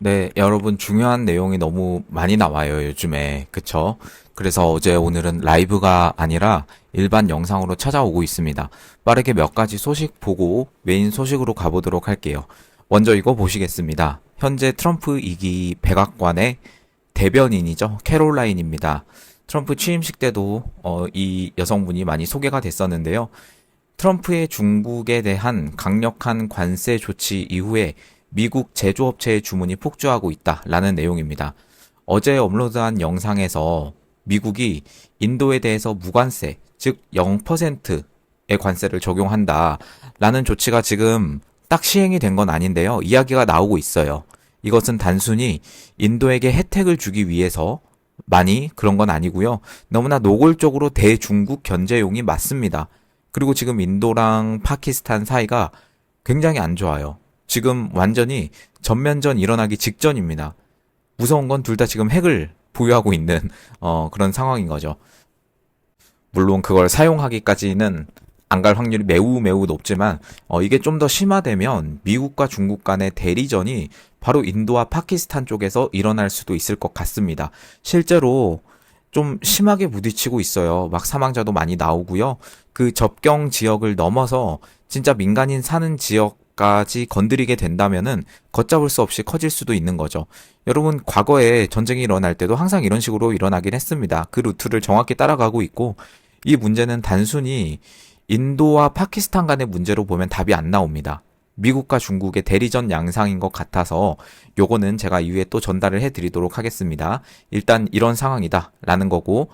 네, 여러분 중요한 내용이 너무 많이 나와요, 요즘에. 그쵸? 그래서 어제 오늘은 라이브가 아니라 일반 영상으로 찾아오고 있습니다. 빠르게 몇 가지 소식 보고 메인 소식으로 가보도록 할게요. 먼저 이거 보시겠습니다. 현재 트럼프 2기 백악관의 대변인이죠. 캐롤라인입니다. 트럼프 취임식 때도 어, 이 여성분이 많이 소개가 됐었는데요. 트럼프의 중국에 대한 강력한 관세 조치 이후에 미국 제조업체의 주문이 폭주하고 있다라는 내용입니다. 어제 업로드한 영상에서 미국이 인도에 대해서 무관세, 즉 0%의 관세를 적용한다라는 조치가 지금 딱 시행이 된 건 아닌데요. 이야기가 나오고 있어요. 이것은 단순히 인도에게 혜택을 주기 위해서 많이 그런 건 아니고요. 너무나 노골적으로 대중국 견제용이 맞습니다. 그리고 지금 인도랑 파키스탄 사이가 굉장히 안 좋아요. 지금 완전히 전면전 일어나기 직전입니다. 무서운 건 둘 다 지금 핵을 보유하고 있는 어, 그런 상황인 거죠. 물론 그걸 사용하기까지는 안 갈 확률이 매우 매우 높지만 어, 이게 좀 더 심화되면 미국과 중국 간의 대리전이 바로 인도와 파키스탄 쪽에서 일어날 수도 있을 것 같습니다. 실제로 좀 심하게 부딪히고 있어요. 막 사망자도 많이 나오고요. 그 접경 지역을 넘어서 진짜 민간인 사는 지역 까지 건드리게 된다면은 걷잡을 수 없이 커질 수도 있는 거죠. 여러분, 과거에 전쟁이 일어날 때도 항상 이런 식으로 일어나긴 했습니다. 그 루트를 정확히 따라가고 있고, 이 문제는 단순히 인도와 파키스탄 간의 문제로 보면 답이 안 나옵니다. 미국과 중국의 대리전 양상인 것 같아서 요거는 제가 이후에 또 전달을 해드리도록 하겠습니다. 일단 이런 상황이다 라는 거고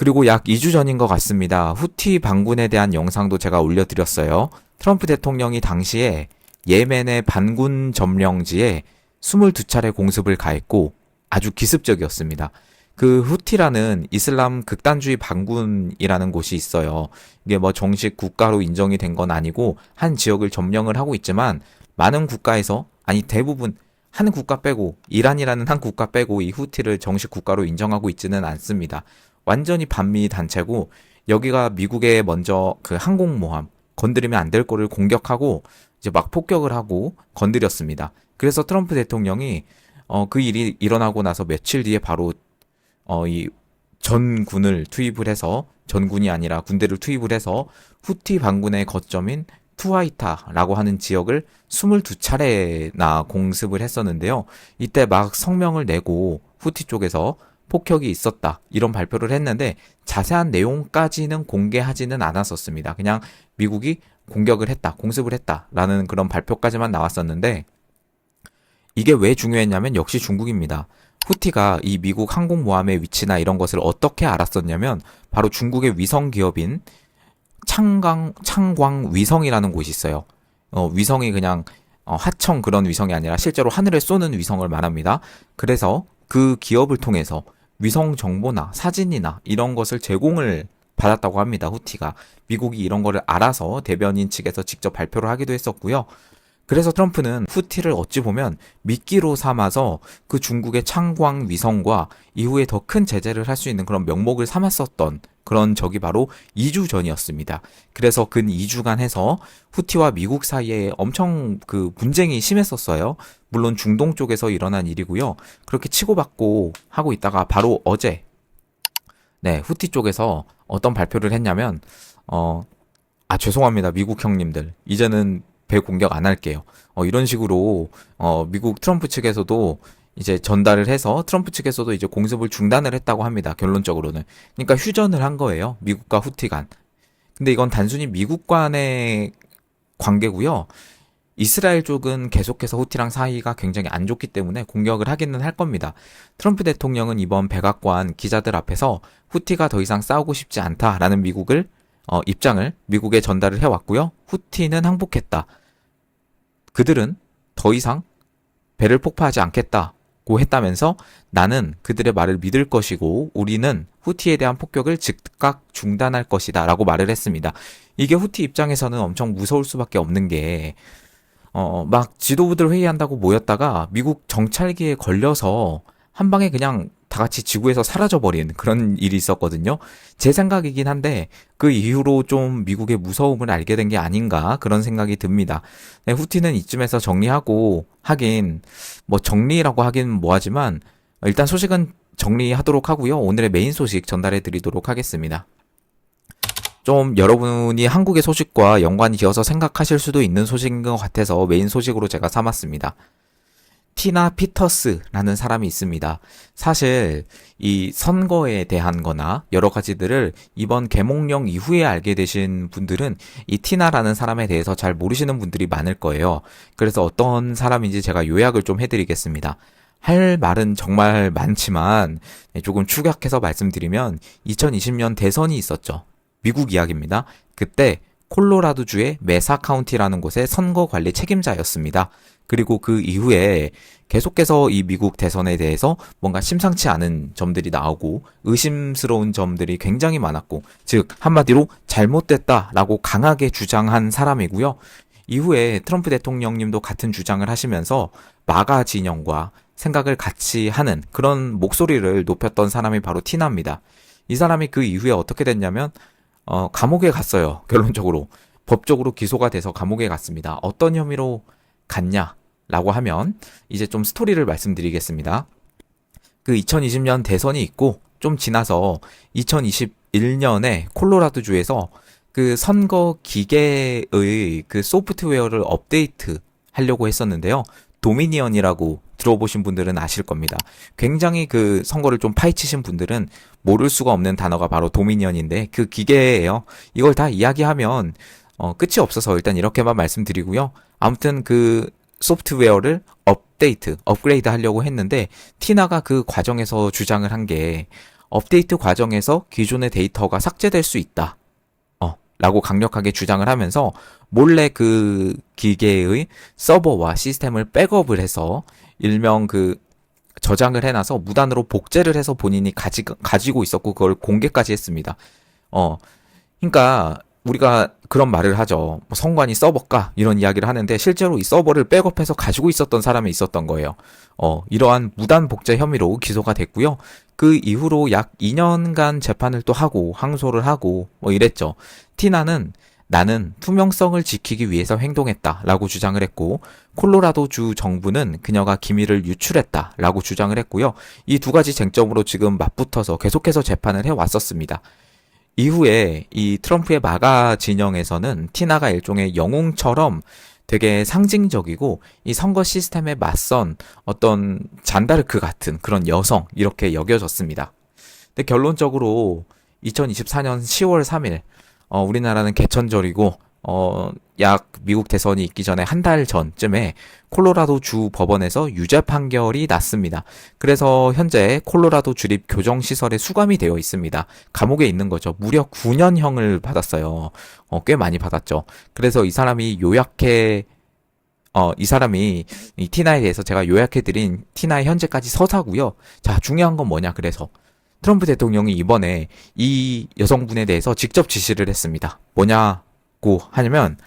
그리고 약 2주 전인 것 같습니다. 후티 반군에 대한 영상도 제가 올려드렸어요. 트럼프 대통령이 당시에 예멘의 반군 점령지에 22차례 공습을 가했고 아주 기습적이었습니다. 그 후티라는 이슬람 극단주의 반군이라는 곳이 있어요. 이게 뭐 정식 국가로 인정이 된 건 아니고 한 지역을 점령을 하고 있지만 많은 국가에서 아니 대부분 한 국가 빼고 이란이라는 한 국가 빼고 이 후티를 정식 국가로 인정하고 있지는 않습니다. 완전히 반미 단체고 여기가 미국에 먼저 그 항공모함 건드리면 안 될 거를 공격하고 이제 막 폭격을 하고 건드렸습니다. 그래서 트럼프 대통령이 어, 그 일이 일어나고 나서 며칠 뒤에 바로 어, 이 전군을 투입을 해서 전군이 아니라 군대를 투입을 해서 후티 반군의 거점인 투하이타라고 하는 지역을 22차례나 공습을 했었는데요. 이때 막 성명을 내고 후티 쪽에서 폭격이 있었다. 이런 발표를 했는데 자세한 내용까지는 공개하지는 않았었습니다. 그냥 미국이 공격을 했다, 공습을 했다라는 그런 발표까지만 나왔었는데 이게 왜 중요했냐면 역시 중국입니다. 후티가 이 미국 항공모함의 위치나 이런 것을 어떻게 알았었냐면 바로 중국의 위성 기업인 창광 창광 위성이라는 곳이 있어요. 어, 위성이 그냥 어, 하청 그런 위성이 아니라 실제로 하늘에 쏘는 위성을 말합니다. 그래서 그 기업을 통해서 위성 정보나 사진이나 이런 것을 제공을 받았다고 합니다. 후티가 미국이 이런 거를 알아서 대변인 측에서 직접 발표를 하기도 했었고요. 그래서 트럼프는 후티를 어찌 보면 미끼로 삼아서 그 중국의 창광 위성과 이후에 더 큰 제재를 할 수 있는 그런 명목을 삼았었던 그런 적이 바로 2주 전이었습니다. 그래서 근 2주간 해서 후티와 미국 사이에 엄청 그 분쟁이 심했었어요. 물론 중동 쪽에서 일어난 일이고요. 그렇게 치고받고 하고 있다가 바로 어제 네, 후티 쪽에서 어떤 발표를 했냐면 어 아, 죄송합니다. 미국 형님들. 이제는 배 공격 안 할게요. 어, 이런 식으로 어, 미국 트럼프 측에서도 이제 전달을 해서 트럼프 측에서도 이제 공습을 중단을 했다고 합니다. 결론적으로는. 그러니까 휴전을 한 거예요. 미국과 후티 간. 근데 이건 단순히 미국 간의 관계고요. 이스라엘 쪽은 계속해서 후티랑 사이가 굉장히 안 좋기 때문에 공격을 하기는 할 겁니다. 트럼프 대통령은 이번 백악관 기자들 앞에서 후티가 더 이상 싸우고 싶지 않다라는 미국을 어, 입장을 미국에 전달을 해왔고요. 후티는 항복했다. 그들은 더 이상 배를 폭파하지 않겠다고 했다면서 나는 그들의 말을 믿을 것이고 우리는 후티에 대한 폭격을 즉각 중단할 것이다 라고 말을 했습니다. 이게 후티 입장에서는 엄청 무서울 수밖에 없는 게 어, 막 지도부들 회의한다고 모였다가 미국 정찰기에 걸려서 한 방에 그냥 다 같이 지구에서 사라져버린 그런 일이 있었거든요. 제 생각이긴 한데 그 이후로 좀 미국의 무서움을 알게 된 게 아닌가 그런 생각이 듭니다. 네, 후티는 이쯤에서 정리하고 하긴 뭐 정리라고 하긴 뭐하지만 일단 소식은 정리하도록 하고요. 오늘의 메인 소식 전달해 드리도록 하겠습니다. 좀 여러분이 한국의 소식과 연관이 지어서 생각하실 수도 있는 소식인 것 같아서 메인 소식으로 제가 삼았습니다. 티나 피터스라는 사람이 있습니다. 사실 이 선거에 대한 거나 여러 가지들을 이번 개몽령 이후에 알게 되신 분들은 이 티나라는 사람에 대해서 잘 모르시는 분들이 많을 거예요. 그래서 어떤 사람인지 제가 요약을 좀 해드리겠습니다. 할 말은 정말 많지만 조금 축약해서 말씀드리면 2020년 대선이 있었죠. 미국 이야기입니다. 그때 콜로라도주의 메사 카운티라는 곳의 선거 관리 책임자였습니다. 그리고 그 이후에 계속해서 이 미국 대선에 대해서 뭔가 심상치 않은 점들이 나오고 의심스러운 점들이 굉장히 많았고, 즉, 한마디로 잘못됐다라고 강하게 주장한 사람이고요. 이후에 트럼프 대통령님도 같은 주장을 하시면서 마가 진영과 생각을 같이 하는 그런 목소리를 높였던 사람이 바로 티나입니다. 이 사람이 그 이후에 어떻게 됐냐면, 어, 감옥에 갔어요. 결론적으로. 법적으로 기소가 돼서 감옥에 갔습니다. 어떤 혐의로 갔냐? 라고 하면 이제 좀 스토리를 말씀드리겠습니다. 그 2020년 대선이 있고 좀 지나서 2021년에 콜로라도주에서 그 선거 기계의 그 소프트웨어를 업데이트 하려고 했었는데요. 도미니언이라고 들어보신 분들은 아실 겁니다. 굉장히 그 선거를 좀 파헤치신 분들은 모를 수가 없는 단어가 바로 도미니언인데 그 기계예요. 이걸 다 이야기하면 어, 끝이 없어서 일단 이렇게만 말씀드리고요. 아무튼 그 소프트웨어를 업데이트, 업그레이드 하려고 했는데 티나가 그 과정에서 주장을 한 게 업데이트 과정에서 기존의 데이터가 삭제될 수 있다. 어, 라고 강력하게 주장을 하면서 몰래 그 기계의 서버와 시스템을 백업을 해서 일명 그 저장을 해놔서 무단으로 복제를 해서 본인이 가지, 가지고 있었고 그걸 공개까지 했습니다. 어, 그러니까 우리가 그런 말을 하죠. 뭐 성관이 서버가 이런 이야기를 하는데 실제로 이 서버를 백업해서 가지고 있었던 사람이 있었던 거예요. 어, 이러한 무단 복제 혐의로 기소가 됐고요. 그 이후로 약 2년간 재판을 또 하고 항소를 하고 뭐 이랬죠. 티나는 나는 투명성을 지키기 위해서 행동했다 라고 주장을 했고 콜로라도 주 정부는 그녀가 기밀을 유출했다 라고 주장을 했고요. 이 두 가지 쟁점으로 지금 맞붙어서 계속해서 재판을 해 왔었습니다. 이후에 이 트럼프의 마가 진영에서는 티나가 일종의 영웅처럼 되게 상징적이고 이 선거 시스템에 맞선 어떤 잔다르크 같은 그런 여성 이렇게 여겨졌습니다. 근데 결론적으로 2024년 10월 3일 어, 우리나라는 개천절이고 어, 약 미국 대선이 있기 전에 한 달 전쯤에 콜로라도 주 법원에서 유죄 판결이 났습니다. 그래서 현재 콜로라도 주립 교정 시설에 수감이 되어 있습니다. 감옥에 있는 거죠. 무려 9년형을 받았어요. 어, 꽤 많이 받았죠. 그래서 이 사람이 요약해 어, 이 사람이 이 티나에 대해서 제가 요약해드린 티나의 현재까지 서사고요. 자, 중요한 건 뭐냐, 그래서. 트럼프 대통령이 이번에 이 여성분에 대해서 직접 지시를 했습니다. 뭐냐 고 하냐면,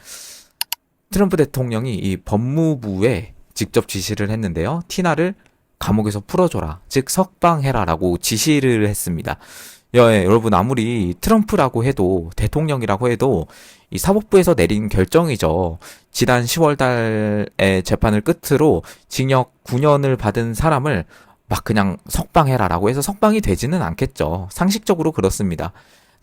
트럼프 대통령이 이 법무부에 직접 지시를 했는데요. 티나를 감옥에서 풀어줘라. 즉, 석방해라라고 지시를 했습니다. 예, 여러분, 아무리 트럼프라고 해도, 대통령이라고 해도, 이 사법부에서 내린 결정이죠. 지난 10월 달에 재판을 끝으로 징역 9년을 받은 사람을 막 그냥 석방해라라고 해서 석방이 되지는 않겠죠. 상식적으로 그렇습니다.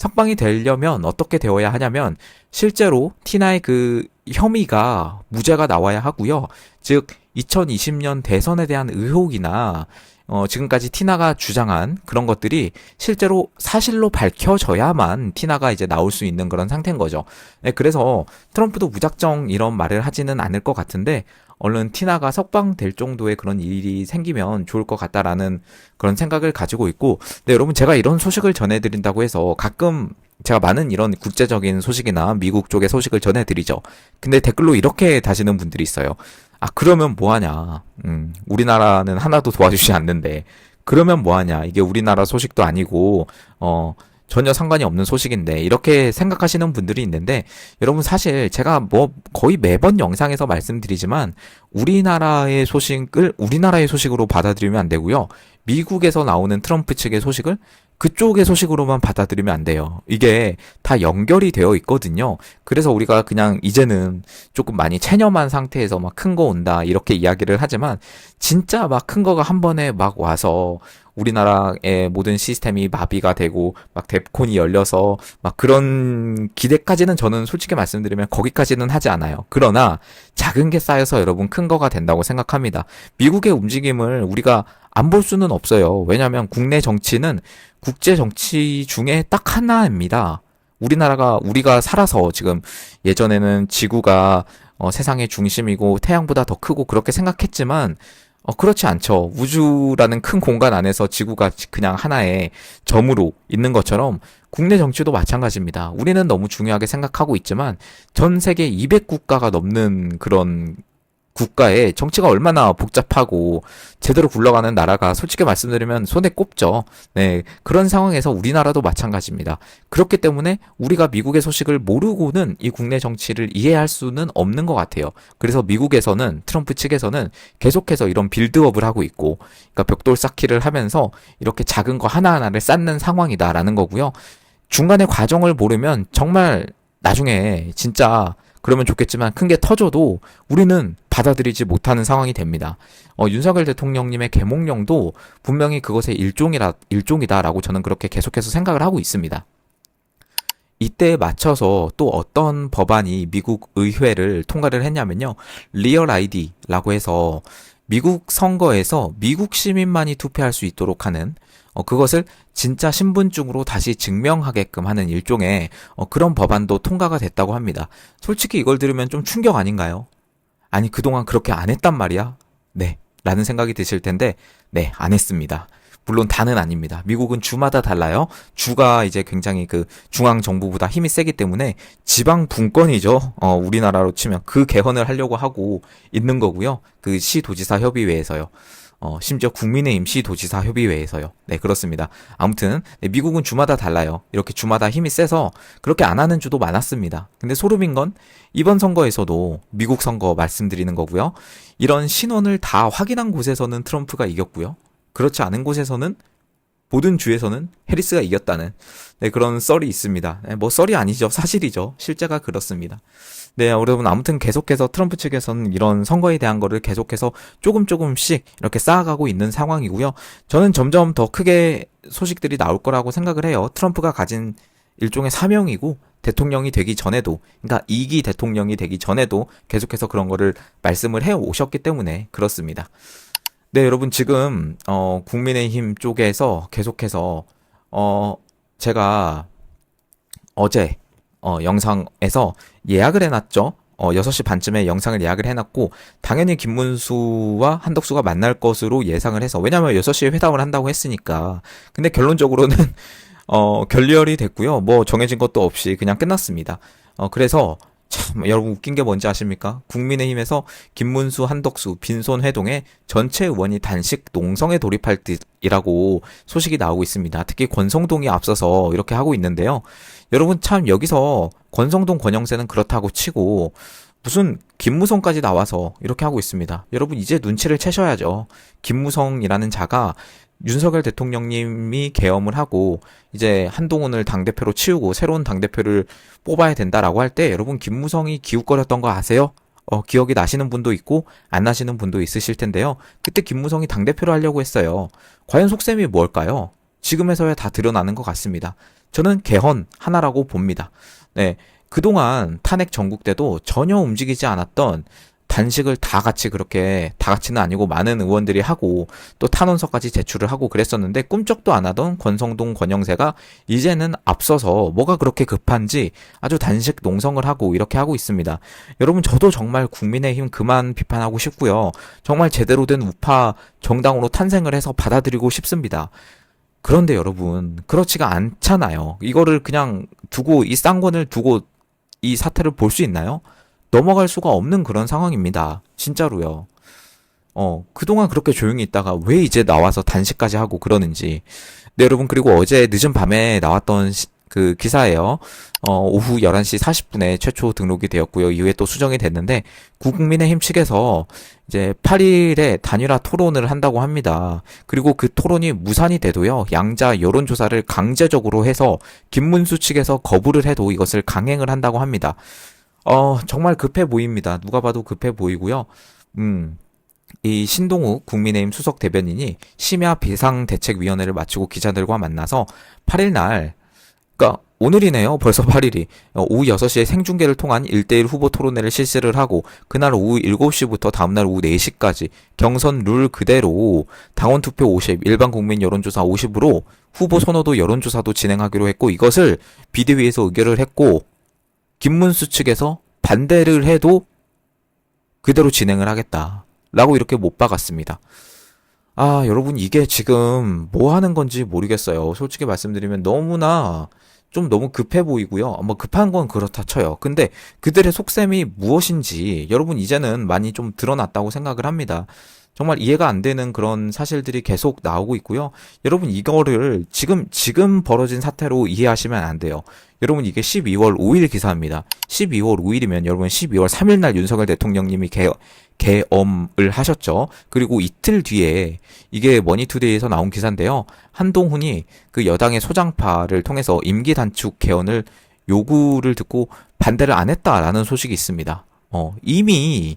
석방이 되려면 어떻게 되어야 하냐면 실제로 티나의 그 혐의가 무죄가 나와야 하고요. 즉 2020년 대선에 대한 의혹이나 어, 지금까지 티나가 주장한 그런 것들이 실제로 사실로 밝혀져야만 티나가 이제 나올 수 있는 그런 상태인 거죠. 네, 그래서 트럼프도 무작정 이런 말을 하지는 않을 것 같은데 얼른 티나가 석방될 정도의 그런 일이 생기면 좋을 것 같다라는 그런 생각을 가지고 있고, 네, 여러분 제가 이런 소식을 전해드린다고 해서 가끔 제가 많은 이런 국제적인 소식이나 미국 쪽의 소식을 전해드리죠. 근데 댓글로 이렇게 다시는 분들이 있어요. 아, 그러면 뭐하냐. 음, 우리나라는 하나도 도와주지 않는데. 그러면 뭐하냐. 이게 우리나라 소식도 아니고, 어, 전혀 상관이 없는 소식인데 이렇게 생각하시는 분들이 있는데 여러분 사실 제가 뭐 거의 매번 영상에서 말씀드리지만 우리나라의 소식을 우리나라의 소식으로 받아들이면 안 되고요. 미국에서 나오는 트럼프 측의 소식을 그쪽의 소식으로만 받아들이면 안 돼요. 이게 다 연결이 되어 있거든요. 그래서 우리가 그냥 이제는 조금 많이 체념한 상태에서 막 큰 거 온다 이렇게 이야기를 하지만 진짜 막 큰 거가 한 번에 막 와서 우리나라의 모든 시스템이 마비가 되고 막 뎁콘이 열려서 막 그런 기대까지는 저는 솔직히 말씀드리면 거기까지는 하지 않아요. 그러나 작은 게 쌓여서 여러분 큰 거가 된다고 생각합니다. 미국의 움직임을 우리가 안 볼 수는 없어요. 왜냐하면 국내 정치는 국제 정치 중에 딱 하나입니다. 우리나라가 우리가 살아서 지금 예전에는 지구가 어, 세상의 중심이고 태양보다 더 크고 그렇게 생각했지만 어, 그렇지 않죠. 우주라는 큰 공간 안에서 지구가 그냥 하나의 점으로 있는 것처럼 국내 정치도 마찬가지입니다. 우리는 너무 중요하게 생각하고 있지만 전 세계 200국가가 넘는 그런 국가에 정치가 얼마나 복잡하고 제대로 굴러가는 나라가 솔직히 말씀드리면 손에 꼽죠. 네. 그런 상황에서 우리나라도 마찬가지입니다. 그렇기 때문에 우리가 미국의 소식을 모르고는 이 국내 정치를 이해할 수는 없는 것 같아요. 그래서 미국에서는 트럼프 측에서는 계속해서 이런 빌드업을 하고 있고, 그러니까 벽돌 쌓기를 하면서 이렇게 작은 거 하나하나를 쌓는 상황이다라는 거고요. 중간에 과정을 모르면 정말 나중에 진짜 그러면 좋겠지만 큰 게 터져도 우리는 받아들이지 못하는 상황이 됩니다. 어, 윤석열 대통령님의 계몽령도 분명히 그것의 일종이라 일종이다라고 저는 그렇게 계속해서 생각을 하고 있습니다. 이때에 맞춰서 또 어떤 법안이 미국 의회를 통과를 했냐면요. 리얼 아이디라고 해서 미국 선거에서 미국 시민만이 투표할 수 있도록 하는 어, 그것을 진짜 신분증으로 다시 증명하게끔 하는 일종의 어, 그런 법안도 통과가 됐다고 합니다. 솔직히 이걸 들으면 좀 충격 아닌가요? 아니, 그동안 그렇게 안 했단 말이야? 네. 라는 생각이 드실 텐데, 네, 안 했습니다. 물론 다는 아닙니다. 미국은 주마다 달라요. 주가 이제 굉장히 그 중앙 정부보다 힘이 세기 때문에 지방 분권이죠. 어, 우리나라로 치면 그 개헌을 하려고 하고 있는 거고요. 그 시도지사 협의회에서요. 어, 심지어 국민의힘 시도지사 협의회에서요. 네, 그렇습니다. 아무튼, 네, 미국은 주마다 달라요. 이렇게 주마다 힘이 세서 그렇게 안 하는 주도 많았습니다. 근데 소름인 건 이번 선거에서도 미국 선거 말씀드리는 거고요. 이런 신원을 다 확인한 곳에서는 트럼프가 이겼고요. 그렇지 않은 곳에서는 모든 주에서는 해리스가 이겼다는 네, 그런 썰이 있습니다. 네, 뭐 썰이 아니죠. 사실이죠. 실제가 그렇습니다. 네, 여러분 아무튼 계속해서 트럼프 측에서는 이런 선거에 대한 거를 계속해서 조금 조금씩 이렇게 쌓아가고 있는 상황이고요. 저는 점점 더 크게 소식들이 나올 거라고 생각을 해요. 트럼프가 가진 일종의 사명이고 대통령이 되기 전에도 그러니까 2기 대통령이 되기 전에도 계속해서 그런 거를 말씀을 해 오셨기 때문에 그렇습니다. 네, 여러분 지금 어 국민의힘 쪽에서 계속해서 어 제가 어제 어 영상에서 예약을 해놨죠. 어 6시 반쯤에 영상을 예약을 해놨고 당연히 김문수와 한덕수가 만날 것으로 예상을 해서 왜냐면 6시에 회담을 한다고 했으니까 근데 결론적으로는 어 결렬이 됐고요. 뭐 정해진 것도 없이 그냥 끝났습니다. 어 그래서 참 여러분 웃긴 게 뭔지 아십니까? 국민의힘에서 김문수, 한덕수, 빈손 회동에 전체 의원이 단식 농성에 돌입할 듯이라고 소식이 나오고 있습니다. 특히 권성동이 앞서서 이렇게 하고 있는데요. 여러분 참 여기서 권성동, 권영세는 그렇다고 치고 무슨 김무성까지 나와서 이렇게 하고 있습니다. 여러분 이제 눈치를 채셔야죠. 김무성이라는 자가 윤석열 대통령님이 계엄을 하고 이제 한동훈을 당대표로 치우고 새로운 당대표를 뽑아야 된다라고 할 때 여러분 김무성이 기웃거렸던 거 아세요? 어, 기억이 나시는 분도 있고 안 나시는 분도 있으실 텐데요. 그때 김무성이 당대표로 하려고 했어요. 과연 속셈이 뭘까요? 지금에서야 다 드러나는 것 같습니다. 저는 개헌 하나라고 봅니다. 네. 그동안 탄핵 전국 때도 전혀 움직이지 않았던 단식을 다 같이 그렇게 다 같이는 아니고 많은 의원들이 하고 또 탄원서까지 제출을 하고 그랬었는데 꿈쩍도 안 하던 권성동 권영세가 이제는 앞서서 뭐가 그렇게 급한지 아주 단식 농성을 하고 이렇게 하고 있습니다. 여러분 저도 정말 국민의힘 그만 비판하고 싶고요. 정말 제대로 된 우파 정당으로 탄생을 해서 받아들이고 싶습니다. 그런데 여러분 그렇지가 않잖아요. 이거를 그냥 두고 이 쌍권을 두고 이 사태를 볼 수 있나요? 넘어갈 수가 없는 그런 상황입니다. 진짜로요. 어, 그동안 그렇게 조용히 있다가 왜 이제 나와서 단식까지 하고 그러는지. 네, 여러분, 그리고 어제 늦은 밤에 나왔던 시- 그 기사예요. 어, 오후 11시 40분에 최초 등록이 되었고요. 이후에 또 수정이 됐는데, 국민의힘 측에서 이제 8일에 단일화 토론을 한다고 합니다. 그리고 그 토론이 무산이 돼도요, 양자 여론조사를 강제적으로 해서 김문수 측에서 거부를 해도 이것을 강행을 한다고 합니다. 어, 정말 급해 보입니다. 누가 봐도 급해 보이고요. 음, 이 신동욱 국민의힘 수석 대변인이 심야 비상대책위원회를 마치고 기자들과 만나서 8일 날, 그러니까 오늘이네요. 벌써 8일이. 오후 6시에 생중계를 통한 1대1 후보 토론회를 실시를 하고 그날 오후 7시부터 다음날 오후 4시까지 경선 룰 그대로 당원 투표 50, 일반 국민 여론조사 50으로 후보 선호도 여론조사도 진행하기로 했고 이것을 비대위에서 의결을 했고 김문수 측에서 반대를 해도 그대로 진행을 하겠다. 라고 이렇게 못 박았습니다. 아, 여러분, 이게 지금 뭐 하는 건지 모르겠어요. 솔직히 말씀드리면 너무나 좀 너무 급해 보이고요. 뭐 급한 건 그렇다 쳐요. 근데 그들의 속셈이 무엇인지 여러분 이제는 많이 좀 드러났다고 생각을 합니다. 정말 이해가 안 되는 그런 사실들이 계속 나오고 있고요. 여러분 이거를 지금 지금 벌어진 사태로 이해하시면 안 돼요. 여러분 이게 12월 5일 기사입니다. 12월 5일이면 여러분 12월 3일 날 윤석열 대통령님이 개, 개엄을 하셨죠. 그리고 이틀 뒤에 이게 머니투데이에서 나온 기사인데요. 한동훈이 그 여당의 소장파를 통해서 임기 단축 개헌을 요구를 듣고 반대를 안 했다라는 소식이 있습니다. 어, 이미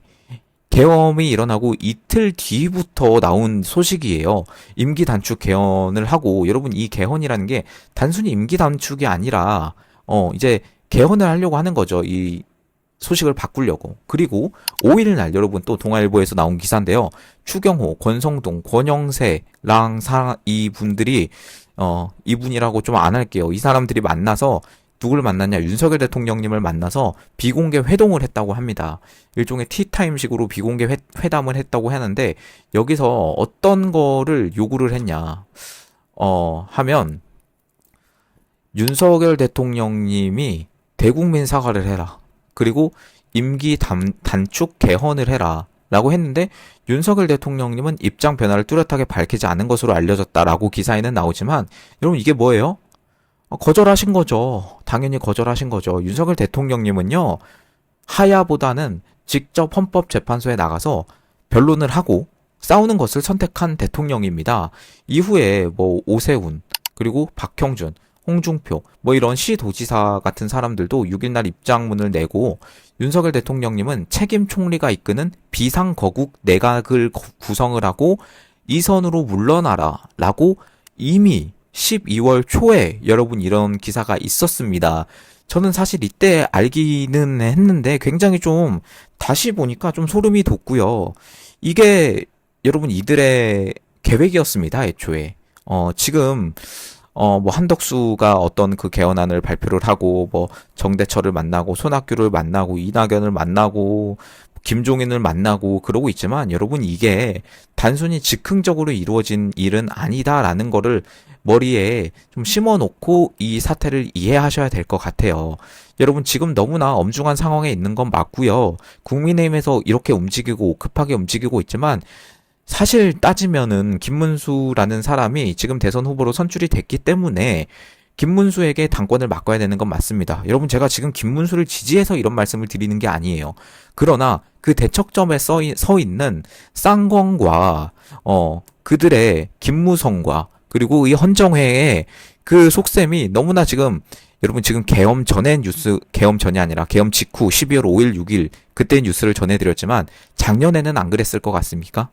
계엄이 일어나고 이틀 뒤부터 나온 소식이에요. 임기 단축 개헌을 하고 여러분 이 개헌이라는 게 단순히 임기 단축이 아니라 어 이제 개헌을 하려고 하는 거죠. 이 소식을 바꾸려고. 그리고 5일 날 여러분 또 동아일보에서 나온 기사인데요. 추경호, 권성동, 권영세랑 사, 이분들이 어 이분이라고 좀 안 할게요. 이 사람들이 만나서 누굴 만났냐? 윤석열 대통령님을 만나서 비공개 회동을 했다고 합니다. 일종의 티타임식으로 비공개 회, 회담을 했다고 하는데 여기서 어떤 거를 요구를 했냐? 어 하면 윤석열 대통령님이 대국민 사과를 해라. 그리고 임기 단, 단축 개헌을 해라. 라고 했는데 윤석열 대통령님은 입장 변화를 뚜렷하게 밝히지 않은 것으로 알려졌다라고 기사에는 나오지만 여러분 이게 뭐예요? 어, 거절하신 거죠. 당연히 거절하신 거죠. 윤석열 대통령님은요, 하야보다는 직접 헌법재판소에 나가서 변론을 하고 싸우는 것을 선택한 대통령입니다. 이후에 뭐 오세훈, 그리고 박형준, 홍준표, 뭐 이런 시도지사 같은 사람들도 6일날 입장문을 내고 윤석열 대통령님은 책임 총리가 이끄는 비상거국 내각을 거- 구성을 하고 이 선으로 물러나라 라고 이미 12월 초에 여러분 이런 기사가 있었습니다. 저는 사실 이때 알기는 했는데 굉장히 좀 다시 보니까 좀 소름이 돋고요. 이게 여러분 이들의 계획이었습니다, 애초에. 어, 지금 어, 뭐 한덕수가 어떤 그 개헌안을 발표를 하고 뭐 정대철을 만나고 손학규를 만나고 이낙연을 만나고 김종인을 만나고 그러고 있지만 여러분 이게 단순히 즉흥적으로 이루어진 일은 아니다라는 거를 머리에 좀 심어 놓고 이 사태를 이해하셔야 될 것 같아요. 여러분 지금 너무나 엄중한 상황에 있는 건 맞고요. 국민의힘에서 이렇게 움직이고 급하게 움직이고 있지만 사실 따지면은 김문수라는 사람이 지금 대선 후보로 선출이 됐기 때문에 김문수에게 당권을 맡겨야 되는 건 맞습니다. 여러분 제가 지금 김문수를 지지해서 이런 말씀을 드리는 게 아니에요. 그러나 그 대척점에 써, 이- 서 있는 쌍권과 어 그들의 김무성과 그리고 이 헌정회의 그 속셈이 너무나 지금 여러분 지금 계엄 전에 뉴스 계엄 전이 아니라 계엄 직후 12월 5일 6일 그때 뉴스를 전해드렸지만 작년에는 안 그랬을 것 같습니까?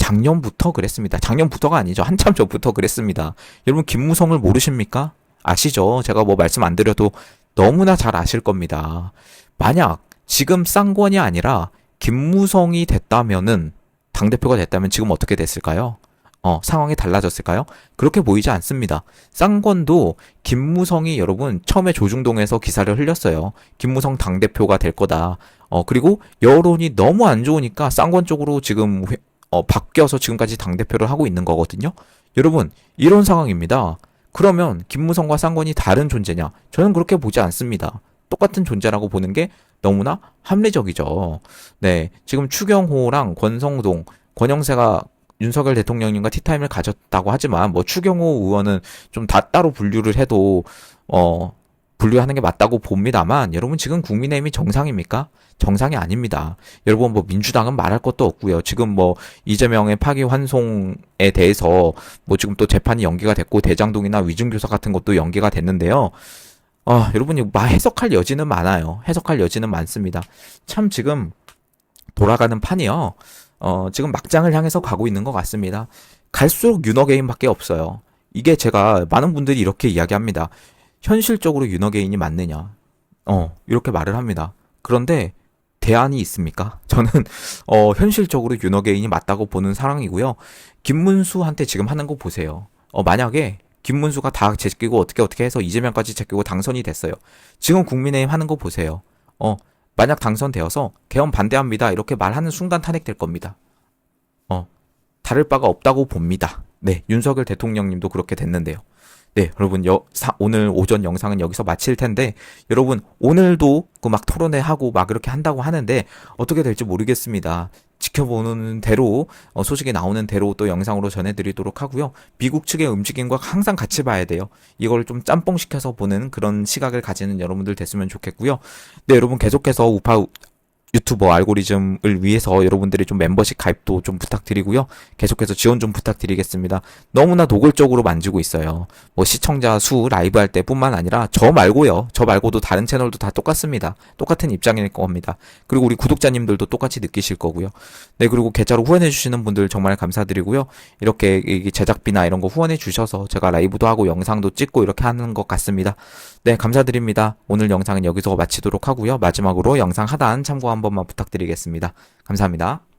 작년부터 그랬습니다. 작년부터가 아니죠. 한참 전부터 그랬습니다. 여러분 김무성을 모르십니까? 아시죠? 제가 뭐 말씀 안 드려도 너무나 잘 아실 겁니다. 만약 지금 쌍권이 아니라 김무성이 됐다면은 당대표가 됐다면 지금 어떻게 됐을까요? 어, 상황이 달라졌을까요? 그렇게 보이지 않습니다. 쌍권도 김무성이 여러분 처음에 조중동에서 기사를 흘렸어요. 김무성 당대표가 될 거다. 어, 그리고 여론이 너무 안 좋으니까 쌍권 쪽으로 지금 회- 어, 바뀌어서 지금까지 당대표를 하고 있는 거거든요. 여러분, 이런 상황입니다. 그러면 김무성과 쌍권이 다른 존재냐? 저는 그렇게 보지 않습니다. 똑같은 존재라고 보는 게 너무나 합리적이죠. 네. 지금 추경호랑 권성동, 권영세가 윤석열 대통령님과 티타임을 가졌다고 하지만 뭐 추경호 의원은 좀 다 따로 분류를 해도 어 분류하는 게 맞다고 봅니다만 여러분 지금 국민의힘이 정상입니까? 정상이 아닙니다. 여러분 뭐 민주당은 말할 것도 없고요. 지금 뭐 이재명의 파기 환송에 대해서 뭐 지금 또 재판이 연기가 됐고 대장동이나 위중교사 같은 것도 연기가 됐는데요. 아, 여러분이 마 해석할 여지는 많아요. 해석할 여지는 많습니다. 참 지금 돌아가는 판이요. 어, 지금 막장을 향해서 가고 있는 것 같습니다. 갈수록 윤어게인밖에 없어요. 이게 제가 많은 분들이 이렇게 이야기합니다. 현실적으로 윤어게인이 맞느냐? 어, 이렇게 말을 합니다. 그런데 대안이 있습니까? 저는 어, 현실적으로 윤어게인이 맞다고 보는 사람이고요. 김문수한테 지금 하는 거 보세요. 어, 만약에 김문수가 다 제끼고 어떻게 어떻게 해서 이재명까지 제끼고 당선이 됐어요. 지금 국민의힘 하는 거 보세요. 어, 만약 당선되어서 개헌 반대합니다. 이렇게 말하는 순간 탄핵될 겁니다. 어, 다를 바가 없다고 봅니다. 네, 윤석열 대통령님도 그렇게 됐는데요. 네, 여러분, 여, 사, 오늘 오전 영상은 여기서 마칠 텐데, 여러분, 오늘도 그 막 토론회 하고 막 이렇게 한다고 하는데, 어떻게 될지 모르겠습니다. 지켜보는 대로, 어, 소식이 나오는 대로 또 영상으로 전해드리도록 하고요. 미국 측의 움직임과 항상 같이 봐야 돼요. 이걸 좀 짬뽕 시켜서 보는 그런 시각을 가지는 여러분들 됐으면 좋겠고요. 네, 여러분 계속해서 우파 유튜버 알고리즘을 위해서 여러분들이 좀 멤버십 가입도 좀 부탁드리고요. 계속해서 지원 좀 부탁드리겠습니다. 너무나 노골적으로 만지고 있어요. 뭐 시청자 수 라이브 할 때뿐만 아니라 저 말고요. 저 말고도 다른 채널도 다 똑같습니다. 똑같은 입장일 겁니다. 그리고 우리 구독자님들도 똑같이 느끼실 거고요. 네, 그리고 계좌로 후원해 주시는 분들 정말 감사드리고요. 이렇게 이 제작비나 이런 거 후원해 주셔서 제가 라이브도 하고 영상도 찍고 이렇게 하는 것 같습니다. 네, 감사드립니다. 오늘 영상은 여기서 마치도록 하고요. 마지막으로 영상 하단 참고 한 번만 부탁드리겠습니다. 감사합니다.